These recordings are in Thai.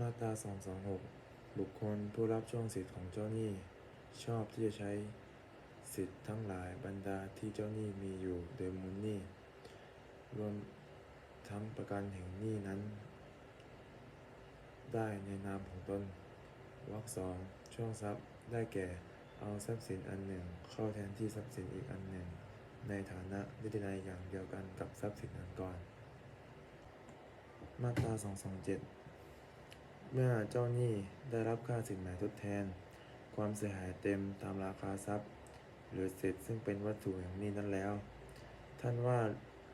มาตรา 226 บุคคลผู้รับช่วงสิทธิ์ของเจ้าหนี้ ชอบที่จะใช้สิทธิ์ทั้งหลายบรรดาที่เจ้าหนี้มีอยู่โดยมูลหนี้ รวมทั้งประกันแห่งหนี้นั้น ได้ในนามของตนวรรคสองช่วงทรัพย์ได้แก่เอาทรัพย์สินอันหนึ่ง เข้าแทนที่ทรัพย์สินอีกอันหนึ่ง ในฐานะนิตินัยอย่างเดียวกันกับทรัพย์สินอันก่อน มาตรา 227 เมื่อเจ้าหนี้ได้รับค่าสินไหมทดแทน ความเสียหายเต็มตามราคาทรัพย์ หรือสิทธิ์ซึ่งเป็นวัตถุแห่งหนี้นั้นแล้ว ท่านว่า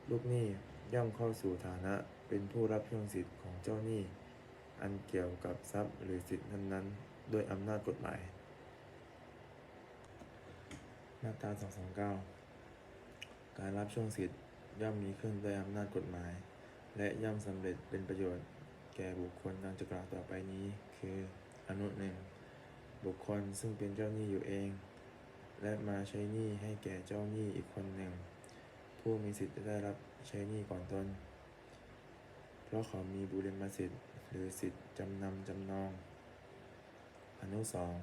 ลูกหนี้ย่อมเข้าสู่ฐานะเป็นผู้รับช่วงสิทธิ์ของเจ้าหนี้ อันเกี่ยวกับทรัพย์หรือสิทธิ์นั้นๆ ด้วยอำนาจกฎหมาย มาตรา229 การรับช่วงสิทธิ์ย่อมมีขึ้นด้วยอำนาจกฎหมาย และย่อมสำเร็จเป็นประโยชน์ แก่บุคคลดังจะกล่าวต่อไปนี้ คืออนุหนึ่งบุคคลซึ่งเป็นเจ้าหนี้อยู่เอง และมาใช้หนี้ให้แก่เจ้าหนี้อีกคนหนึ่ง ผู้มีสิทธิ์จะได้รับใช้หนี้ก่อนตนเพราะเขามีบุเรมสิทธิ์ หรือสิทธิ์จำนำจำนอง อนุสอง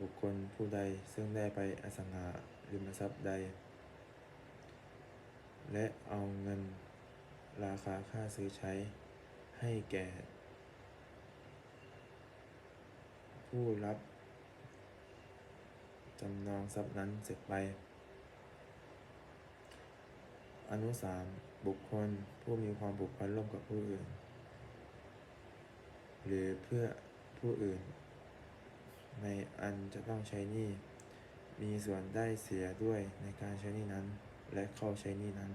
บุคคลผู้ใดซึ่งได้ไปอสังหาริมทรัพย์ใด และเอาเงินราคาค่าซื้อใช้ ให้แก่ ผู้รับจำนองทรัพย์นั้นเสร็จไป อนุสามบุคคลผู้มีความผูกพันร่วมกับผู้อื่น หรือเพื่อผู้อื่น ในอันจะต้องใช้หนี้มีส่วนได้เสียด้วยในการใช้หนี้นั้น และเข้าใช้หนี้นั้น